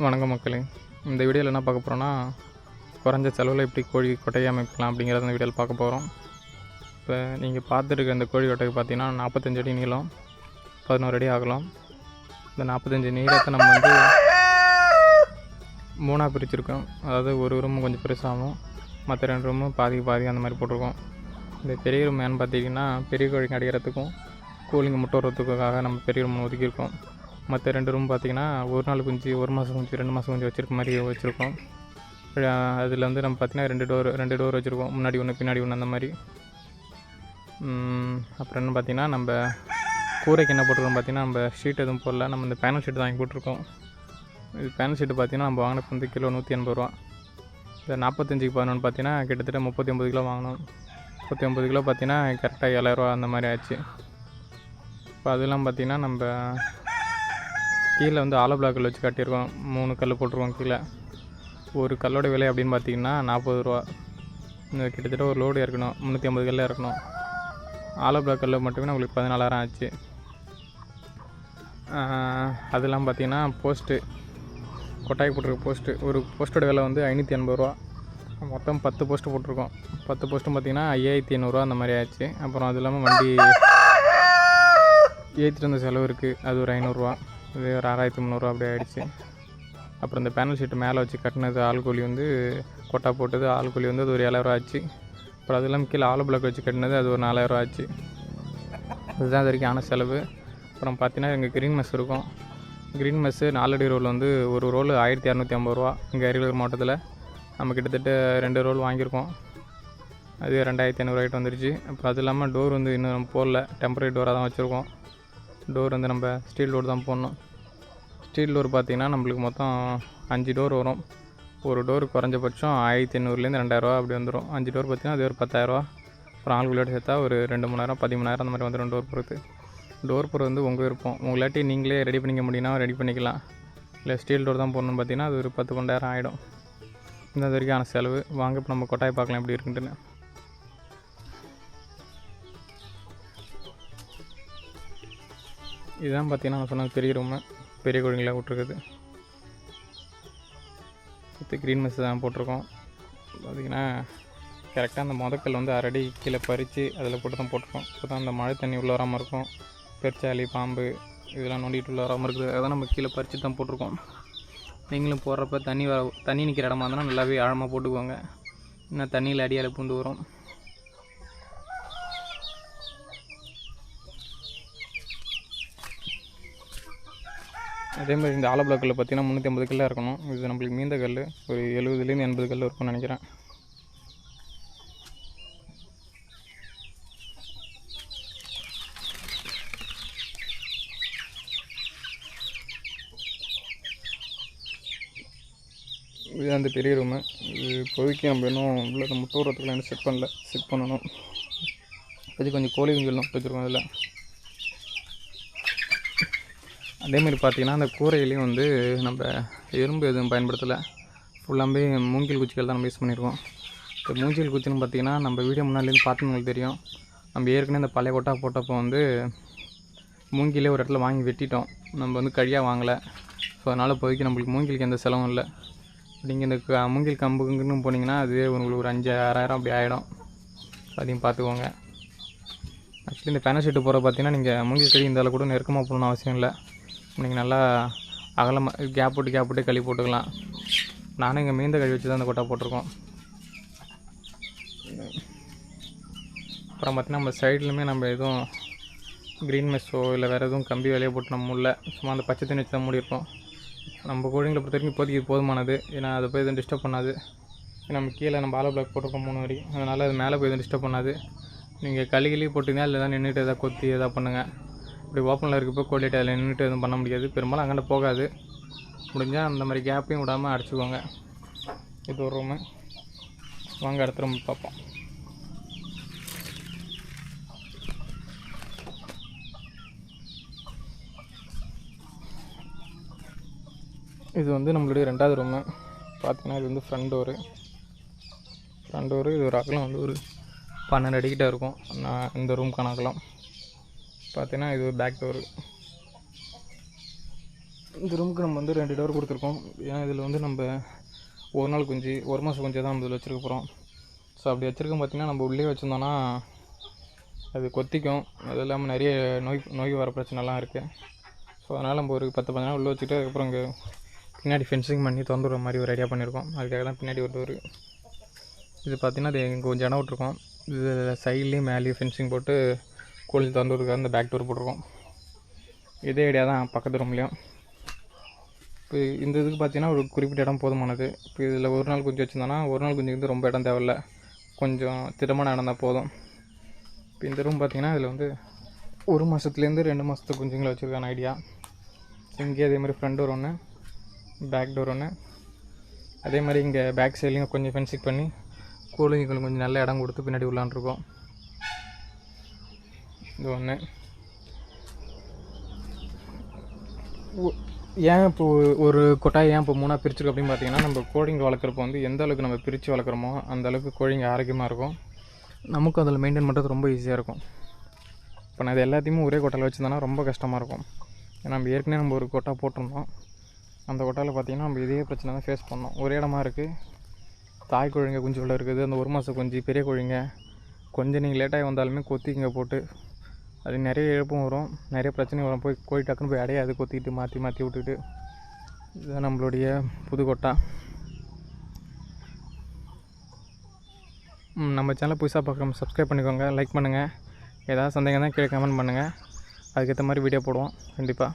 வணக்கம் மக்களே. இந்த வீடியோவில் என்ன பார்க்க போகிறோன்னா குறைஞ்ச செலவில் எப்படி கோழி கொட்டையை அமைக்கலாம் அப்படிங்கிறத இந்த வீடியோவில் பார்க்க போகிறோம் இப்போ நீங்கள் பார்த்துருக்க இந்த கோழி கொட்டைக்கு பார்த்தீங்கன்னா நாற்பத்தஞ்சு அடி நீளம் பதினோரு அடி ஆகலாம் இந்த நாற்பத்தஞ்சு நீளத்தை நம்ம வந்து மூணாக பிரிச்சிருக்கோம். அதாவது ஒரு ரூம் கொஞ்சம் பெருசாகவும் மற்ற ரெண்டு ரூமும் பாதி பாதி அந்த மாதிரி போட்டிருக்கோம். இந்த பெரிய ரூம் ஏன்னு பார்த்தீங்கன்னா பெரிய கோழிங்க அடிக்கிறதுக்கும் கோழிங்க முட்டை நம்ம பெரிய ரூம் ஒதுக்கியிருக்கோம். மற்ற ரெண்டு ரூம் பார்த்தீங்கன்னா ஒரு நாள் குஞ்சு ஒரு மாதம் குஞ்சு ரெண்டு மாதம் குஞ்சு வச்சுருக்க மாதிரி வச்சுருக்கோம். அதில் வந்து நம்ம பார்த்தீங்கன்னா ரெண்டு டோர் ரெண்டு டோர் வச்சுருக்கோம். முன்னாடி ஒன்று பின்னாடி ஒன்று அந்த மாதிரி. அப்புறம் என்ன பார்த்தீங்கன்னா நம்ம கூரைக்கு என்ன போட்டிருக்கோம் பார்த்தீங்கன்னா நம்ம ஷீட் எதுவும் போடல. நம்ம இந்த பேனல் ஷீட் வாங்கி போட்டிருக்கோம். இது பேனல் ஷீட் பார்த்தீங்கன்னா நம்ம வாங்கினது வந்து கிலோ நூற்றி எண்பது ரூபா. இந்த நாற்பத்தஞ்சுக்கு பதினொன்று பார்த்தீங்கன்னா கிட்டத்தட்ட முப்பத்தி ஒம்பது கிலோ வாங்கினோம். முப்பத்தி ஒம்பது கிலோ பார்த்தீங்கன்னா கரெக்டாக ஏழாயிரரூவா அந்த மாதிரி ஆச்சு. இப்போ அதெல்லாம் பார்த்தீங்கன்னா நம்ம கீழே வந்து ஆலோ பிளாக்கில் வச்சு கட்டியிருக்கோம். மூணு கல் போட்டிருக்கோம் கீழே. ஒரு கல்லோட விலை அப்படின்னு பார்த்தீங்கன்னா நாற்பது ரூபா. இன்னும் கிட்டத்தட்ட ஒரு லோடு இறக்கணும். முந்நூற்றி ஐம்பது கல்ல இறக்கணும். ஆலோ பிளாக் கல்ல மட்டுமே நம்மளுக்கு பதினாலாயிரம் ஆச்சு. அதெல்லாம் பார்த்தீங்கன்னா போஸ்ட்டு. கொட்டாய் போட்டிருக்க போஸ்ட்டு. ஒரு போஸ்ட்டோட விலை வந்து ஐநூற்றி எண்பது ரூபா. மொத்தம் பத்து போஸ்ட்டு போட்டிருக்கோம். பத்து போஸ்ட்டும் பார்த்தீங்கன்னா ஐயாயிரத்தி எண்ணூறுரூவா அந்த மாதிரி ஆச்சு. அப்புறம் அது இல்லாமல் வண்டி ஏற்றிட்டு வந்த செலவு இருக்குது அது ஒரு ஐநூறுரூவா இது ஒரு ஆறாயிரத்தி முந்நூறுரூவா அப்படி ஆகிடுச்சு அப்புறம் இந்த பேனல் ஷீட்டு மேலே வச்சு கட்டினது ஆள் கூலி வந்து கொட்டா போட்டது ஆள் கூலி வந்து அது ஒரு ஏழாயிரரூவா ஆச்சு. அப்புறம் அது இல்லாமல் கீழே ஆலோ பிளாக் வச்சு கட்டினது அது ஒரு நாலாயிரரூவா ஆச்சு. இதுதான் இது வரைக்கும் ஆன செலவு. அப்புறம் பார்த்தீங்கன்னா எங்கள் க்ரீன் மெஸ் இருக்கும். க்ரீன் மெஸ்ஸு நாலடி ரோல் வந்து ஒரு ரோல் ஆயிரத்தி இரநூத்தி ஐம்பது ரூபா. இங்கே அரியலூர் மாவட்டத்தில் நம்ம கிட்டத்தட்ட ரெண்டு ரோல் வாங்கியிருக்கோம். அது ரெண்டாயிரத்தி ஐநூறுவாய்ட்டு வந்துருச்சு. அப்புறம் அது இல்லாமல் டோர் வந்து இன்னும் நம்ம போடல. டெம்பரரி டோராக தான் வச்சுருக்கோம். டோர் வந்து நம்ம ஸ்டீல் டோர் தான் போடணும். ஸ்டீல் டோர் பார்த்திங்கன்னா நம்மளுக்கு மொத்தம் அஞ்சு டோர் வரும். ஒரு டோர் குறைஞ்சபட்சம் ஆயிரத்தி எண்ணூறுலேருந்து ரெண்டாயிரரூவா அப்படி வந்துடும் அஞ்சு டோர் பார்த்தீங்கன்னா அது ஒரு பத்தாயிரரூவா அப்புறம் ஆளுகளோட சேர்த்தா ஒரு ரெண்டு மூணாயிரம் பதிமூணாயிரம் அந்த மாதிரி வந்துடும் டோர் பொறுத்து. டோர் பொறுத்து வந்து உங்கள் விருப்பம். உங்களாட்டி நீங்களே ரெடி பண்ணிக்க முடியும்னா ரெடி பண்ணிக்கலாம். இல்லை ஸ்டீல் டோர் தான் போடணும்னு பார்த்தீங்கன்னா அது ஒரு பத்து பன்னெண்டாயிரம் ஆகிடும் இந்த வரைக்கும் ஆன செலவு. வாங்க இப்போ நம்ம கொட்டாய் பார்க்கலாம் எப்படி இருக்குன்ட்டுன்னு. இதுதான் பார்த்தீங்கன்னா நான் சொன்னது பெரிய ரூமு பெரிய கோழிங்களாக விட்ருக்குது சுற்றி க்ரீன் மெஸ் தான் போட்டிருக்கோம். பார்த்தீங்கன்னா கரெக்டாக அந்த முதக்கல் வந்து அரடி கீழே பறித்து அதில் போட்டு தான் போட்டிருக்கோம். அப்போ தான் அந்த மழை தண்ணி உள்ளே வராமல் இருக்கும். பெருச்சாலி பாம்பு இதெல்லாம் நோண்டிட்டு உள்ள வராமல் இருக்குது. அதை நம்ம கீழே பறித்து தான் போட்டிருக்கோம். நீங்களும் போடுறப்ப தண்ணி வர தண்ணி நிற்கிற இடமா இருந்தால் நல்லாவே ஆழமாக போட்டுக்கோங்க. இன்னும் தண்ணியில் அடியால் பூந்து வரும். அதே மாதிரி இந்த ஆலோ பிளாக்கில் பார்த்தீங்கன்னா முந்நூற்றி ஐம்பது கல்லாக இருக்கணும். இது நம்மளுக்கு மீந்த கல் ஒரு எழுபதுலேருந்து எண்பது கல் இருக்கும்னு நினைக்கிறேன். இது அந்த பெரிய ரூமு இது இப்போதைக்கு நம்ம இன்னும் உள்ள இந்த முட்டை இன்னும் செட் பண்ணல. செட் பண்ணணும். இப்போதைக்கு கொஞ்சம் கோழி குஞ்செல்லாம் வச்சுருக்கோம் அதில். அதேமாரி பார்த்தீங்கன்னா அந்த கூரையிலையும் வந்து நம்ம எறும்பு எதுவும் பயன்படுத்தலை. ஃபுல்லாமே மூங்கில் குச்சிகள் தான் நம்ம யூஸ் பண்ணியிருக்கோம் இப்போ மூங்கில் குச்சின்னு பார்த்தீங்கன்னா நம்ம வீடியோ முன்னாடிலேருந்து பார்த்தவங்களுக்கு தெரியும். நம்ம ஏற்கனவே இந்த பழைய கொட்டா போட்டப்போ வந்து மூங்கிலே ஒரு இடத்துல வாங்கி வெட்டிட்டோம். நம்ம வந்து கழியாக வாங்கலை. ஸோ அதனால் இப்போதைக்கு நம்மளுக்கு மூங்கிலுக்கு எந்த செலவும் இல்லை. நீங்கள் இந்த க- மூங்கில் கம்புக்குன்னு போனீங்கன்னா அதுவே உங்களுக்கு ஒரு அஞ்சு ஆறாயிரம் அப்படி ஆகிடும் அதையும் பார்த்துக்கோங்க ஆக்சுவலி இந்த பேனல் ஷீட்டு போகிற பார்த்தீங்கன்னா நீங்கள் மூங்கில் கழி இந்த அளவு கூட நெருக்கமாக போகணும்னு அவசியம் இல்லை. நீங்கள் நல்லா அகலமாக கேப் போட்டு கேப் போட்டு களி போட்டுக்கலாம். நானும் இங்கே மீந்த கழுவி வச்சு தான் அந்த கொட்டை போட்டிருக்கோம். அப்புறம் பார்த்திங்கன்னா நம்ம சைட்லையுமே நம்ம எதுவும் க்ரீன் மெஸ்ஸோ இல்லை வேறு எதுவும் கம்பி வேலையை போட்டு நம்ம உள்ள சும்மா அந்த பச்சை தண்ணி வச்சு தான் மூடியிருக்கோம். நம்ம கோழிங்களை பொறுத்த வரைக்கும் இப்போதைக்கு இது போதுமானது. ஏன்னா அதை போய் எதுவும் டிஸ்டர்ப் பண்ணாது. நம்ம கீழே நம்ம ஆலோ பிளாக் போட்டிருக்கோம் மூணு வரி. அதனால் அது மேலே போய் எதுவும் டிஸ்டர்ப் பண்ணாது. நீங்கள் களி கிளி போட்டிங்கன்னா இல்லை தான் நின்றுட்டு எதாவது கொத்தி எதாவது பண்ணுங்கள் இப்படி ஓப்பனில் இருக்கப்போ கோழிட்டு அதில் நின்றுட்டு எதுவும் பண்ண முடியாது. பெரும்பாலும் அங்கே போகாது. முடிஞ்சால் அந்த மாதிரி கேப்பையும் விடாமல் அடிச்சுக்கோங்க. இது ஒரு ரூமு வாங்க அடுத்த ரூம் பார்ப்போம். இது வந்து நம்மளுடைய ரெண்டாவது ரூமு பார்த்தீங்கன்னா இது வந்து ஃப்ரண்ட் டோரு ஃப்ரண்ட் டோரு இது ஒரு அகலம் வந்து ஒரு பன்னெண்டு அடிக்கிட்ட இருக்கும். நான் இந்த ரூம்க்கான அகலம். பார்த்தீங்கன்னா இது பேக் டோர் இந்த ரூமுக்கு நம்ம வந்து ரெண்டு டோர் கொடுத்துருக்கோம். ஏன்னா இதில் வந்து நம்ம ஒரு நாள் குஞ்சு ஒரு மாதம் குஞ்சு தான் நம்ம இதில் வச்சுருக்க போகிறோம் ஸோ அப்படி வச்சுருக்கோம் பார்த்திங்கன்னா நம்ம உள்ளே வச்சுருந்தோன்னா அது கொத்திக்கும். அது இல்லாமல் நிறைய நோய் நோய் வர பிரச்சனைலாம் இருக்குது ஸோ அதனால் நம்ம ஒரு பத்து பதினஞ்சு உள்ளே வச்சுட்டு அதுக்கப்புறம் இங்கே பின்னாடி ஃபென்சிங் பண்ணி திறந்துடுற மாதிரி ஒரு ஐடியா பண்ணியிருக்கோம் அதுக்காக தான் பின்னாடி ஒரு டோர் இது பார்த்திங்கன்னா அது இங்கே கொஞ்சம் இடம் விட்ருக்கோம் இது சைட்லேயும் மேலேயும் ஃபென்சிங் போட்டு கோழி திறந்து இந்த பேக் டோர் போட்டிருக்கோம். இதே ஐடியா தான் பக்கத்து ரூம்லேயும் இப்போ இந்த இதுக்கு பார்த்தீங்கன்னா ஒரு குறிப்பிட்ட இடம் போதுமானது. இப்போ இதில் ஒரு நாள் குஞ்சு வச்சுருந்தோன்னா ஒரு நாள் குஞ்சுக்கு வந்து ரொம்ப இடம் தேவையில்ல. கொஞ்சம் திடமான இடம் தான் போதும். இப்போ இந்த ரூம் பார்த்திங்கன்னா இதில் வந்து ஒரு மாதத்துலேருந்து ரெண்டு மாதத்து குஞ்சுங்களை வச்சுருக்கான ஐடியா இங்கேயே அதே மாதிரி ஃப்ரண்ட் டோர் ஒன்று பேக் டோர் ஒன்று அதே மாதிரி இங்கே பேக் சைட்லேயும் கொஞ்சம் ஃபென்சிங் பண்ணி கோழிங்களுக்கு கொஞ்சம் நல்ல இடம் கொடுத்து பின்னாடி உள்ளான்ட்ருக்கோம் இது ஒன்று ஏன் இப்போ ஒரு கொட்டாய் ஏன் இப்போ மூணாக பிரிச்சிருக்கு அப்படின்னு பார்த்தீங்கன்னா நம்ம கோழிங்க வளர்க்குறப்போ வந்து எந்த அளவுக்கு நம்ம பிரித்து வளர்க்குறோமோ அந்த அளவுக்கு கோழிங்க ஆரோக்கியமாக இருக்கும். நமக்கும் அதில் மெயின்டைன் பண்ணுறது ரொம்ப ஈஸியாக இருக்கும். இப்போ நான் இது எல்லாத்தையுமே ஒரே கொட்டாயில் வச்சுருந்தேன்னா ரொம்ப கஷ்டமாக இருக்கும். ஏன்னா நம்ம ஏற்கனவே நம்ம ஒரு கொட்டா போட்டிருந்தோம். அந்த கொட்டாயில் பார்த்தீங்கன்னா நம்ம இதே பிரச்சனை தான் ஃபேஸ் பண்ணோம். ஒரே இடமா இருக்குது தாய் கோழிங்க குஞ்சு உள்ள இருக்குது. அந்த ஒரு மாதம் குஞ்சு பெரிய கோழிங்க கொஞ்சம் நீங்கள் லேட்டாகி வந்தாலுமே கொத்திங்க போட்டு அது நிறைய இழப்பும் வரும். நிறைய பிரச்சனையும் வரும். போய் கோழி டக்குன்னு போய் அடையாது கொத்திட்டு மாற்றி மாற்றி விட்டுட்டு இதுதான் நம்மளுடைய புதுக்கோட்டா. நம்ம சேனல் புதுசாக பார்க்குறோம் சப்ஸ்கிரைப் பண்ணிக்கோங்க லைக் பண்ணுங்கள் ஏதாவது சந்தேகம் தான் கீழே கமெண்ட் பண்ணுங்கள் அதுக்கேற்ற மாதிரி வீடியோ போடுவோம் கண்டிப்பாக